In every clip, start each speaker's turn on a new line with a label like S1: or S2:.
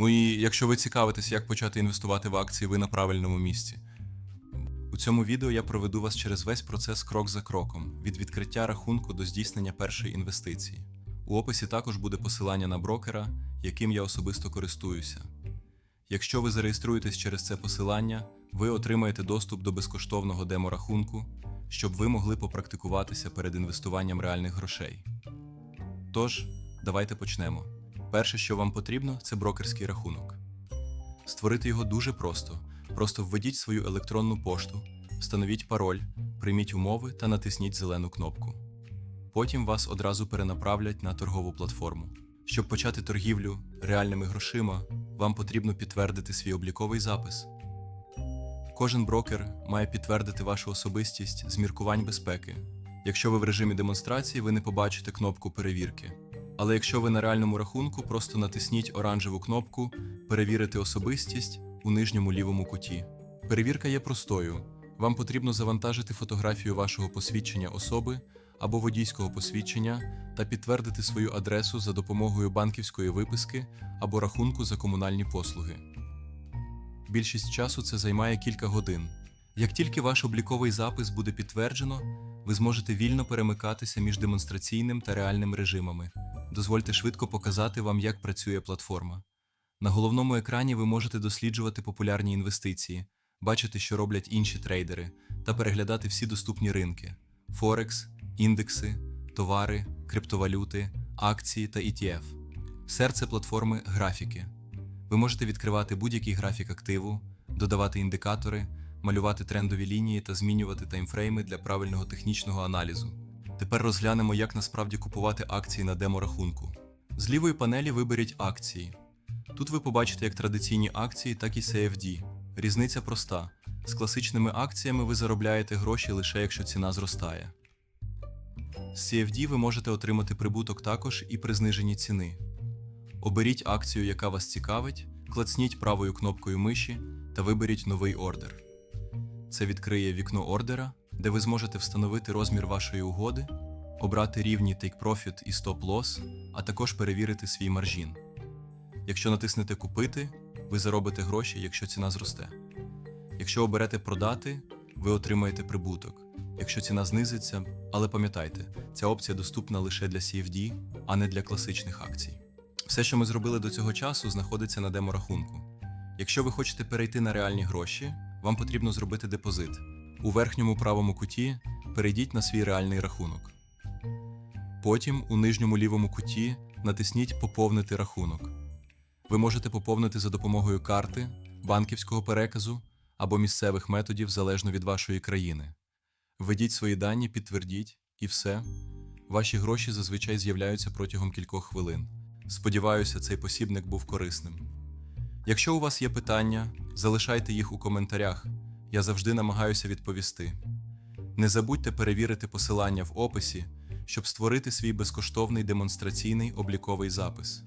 S1: Ну і якщо ви цікавитесь, як почати інвестувати в акції, ви на правильному місці. У цьому відео я проведу вас через весь процес крок за кроком, від відкриття рахунку до здійснення першої інвестиції. У описі також буде посилання на брокера, яким я особисто користуюся. Якщо ви зареєструєтесь через це посилання, ви отримаєте доступ до безкоштовного деморахунку, щоб ви могли попрактикуватися перед інвестуванням реальних грошей. Тож, давайте почнемо. Перше, що вам потрібно, це брокерський рахунок. Створити його дуже просто. Просто введіть свою електронну пошту, встановіть пароль, прийміть умови та натисніть зелену кнопку. Потім вас одразу перенаправлять на торгову платформу. Щоб почати торгівлю реальними грошима, вам потрібно підтвердити свій обліковий запис. Кожен брокер має підтвердити вашу особистість з міркувань безпеки. Якщо ви в режимі демонстрації, ви не побачите кнопку перевірки. Але якщо ви на реальному рахунку, просто натисніть оранжеву кнопку Перевірити особистість у нижньому лівому куті. Перевірка є простою. Вам потрібно завантажити фотографію вашого посвідчення особи або водійського посвідчення та підтвердити свою адресу за допомогою банківської виписки або рахунку за комунальні послуги. Більшість часу це займає кілька годин. Як тільки ваш обліковий запис буде підтверджено, ви зможете вільно перемикатися між демонстраційним та реальним режимами. Дозвольте швидко показати вам, як працює платформа. На головному екрані ви можете досліджувати популярні інвестиції, бачити, що роблять інші трейдери, та переглядати всі доступні ринки: Форекс, індекси, товари, криптовалюти, акції та ETF. Серце платформи графіки. Ви можете відкривати будь-який графік активу, додавати індикатори, малювати трендові лінії та змінювати таймфрейми для правильного технічного аналізу. Тепер розглянемо, як насправді купувати акції на деморахунку. З лівої панелі виберіть акції. Тут ви побачите як традиційні акції, так і CFD. Різниця проста: з класичними акціями ви заробляєте гроші лише якщо ціна зростає. З CFD ви можете отримати прибуток також і при зниженні ціни. Оберіть акцію, яка вас цікавить, клацніть правою кнопкою миші та виберіть новий ордер. Це відкриє вікно ордера, де ви зможете встановити розмір вашої угоди, обрати рівні Take Profit і Stop Loss, а також перевірити свій маржін. Якщо натиснете Купити, ви заробите гроші, якщо ціна зросте. Якщо оберете продати, ви отримаєте прибуток. Якщо ціна знизиться, але пам'ятайте, ця опція доступна лише для CFD, а не для класичних акцій. Все, що ми зробили до цього часу, знаходиться на деморахунку. Якщо ви хочете перейти на реальні гроші, вам потрібно зробити депозит. У верхньому правому куті перейдіть на свій реальний рахунок. Потім у нижньому лівому куті натисніть Поповнити рахунок. Ви можете поповнити за допомогою карти, банківського переказу або місцевих методів залежно від вашої країни. Введіть свої дані, підтвердіть, і все. Ваші гроші зазвичай з'являються протягом кількох хвилин. Сподіваюся, цей посібник був корисним. Якщо у вас є питання, залишайте їх у коментарях. Я завжди намагаюся відповісти. Не забудьте перевірити посилання в описі, щоб створити свій безкоштовний демонстраційний обліковий запис.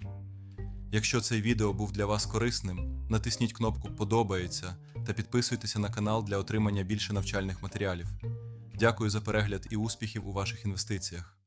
S1: Якщо цей відео був для вас корисним, натисніть кнопку Подобається та підписуйтеся на канал для отримання більше навчальних матеріалів. Дякую за перегляд і успіхів у ваших інвестиціях.